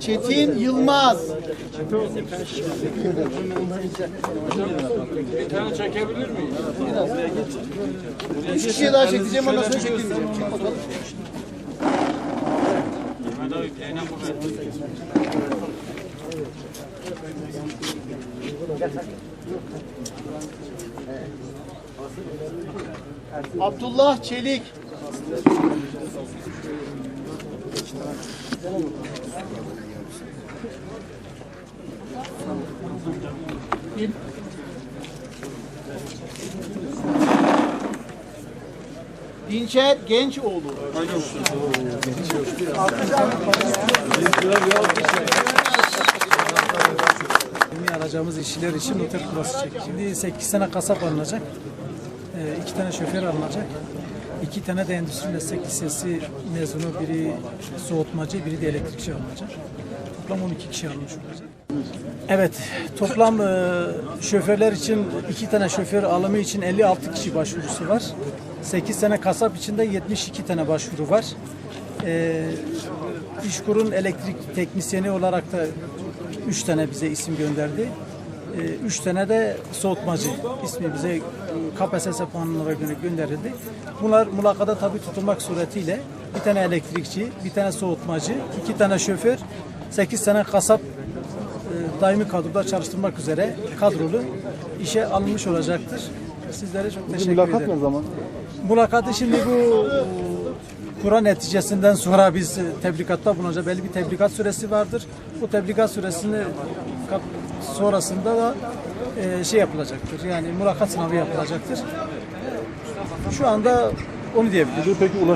Çetin Yılmaz. Bir tane çekebilir miyiz? Üç kişiye daha çekeceğim ondan sonra çekilmeyeceğim. Çek bakalım. Abdullah Çelik. Dinçer Gençoğlu. Yeni alacağımız işçiler için noter kurası çek. Şimdi 8 tane kasap alınacak. 2 tane şoför alınacak. 2 tane de endüstri meslek lisesi mezunu, biri soğutmacı, biri de elektrikçi alınacak. Toplam 12 kişi alınmış olacak. Evet, toplam e, şoförler için iki tane şoför alımı için 56 kişi başvurusu var. 8 tane kasap için de 72 tane başvuru var. E, İşkur'un elektrik teknisyeni olarak da 3 tane bize isim gönderdi. 3 tane de soğutmacı ismi bize KPSS puanlara göre gönderildi. Bunlar mülakata tabi tutulmak suretiyle bir tane elektrikçi, bir tane soğutmacı, iki tane şoför, 8 tane kasap e, daimi kadroda çalıştırmak üzere kadrolu işe alınmış olacaktır. Sizlere çok teşekkür Mülakat ederim. ne zaman? Mülakatı şimdi bu e, kura neticesinden sonra biz e, tebligatta bulunacağız. Belli bir tebligat süresi vardır. Bu tebligat süresini sonrasında da e, şey yapılacaktır. Yani mülakat sınavı yapılacaktır. Şu anda onu diyebilirim. Peki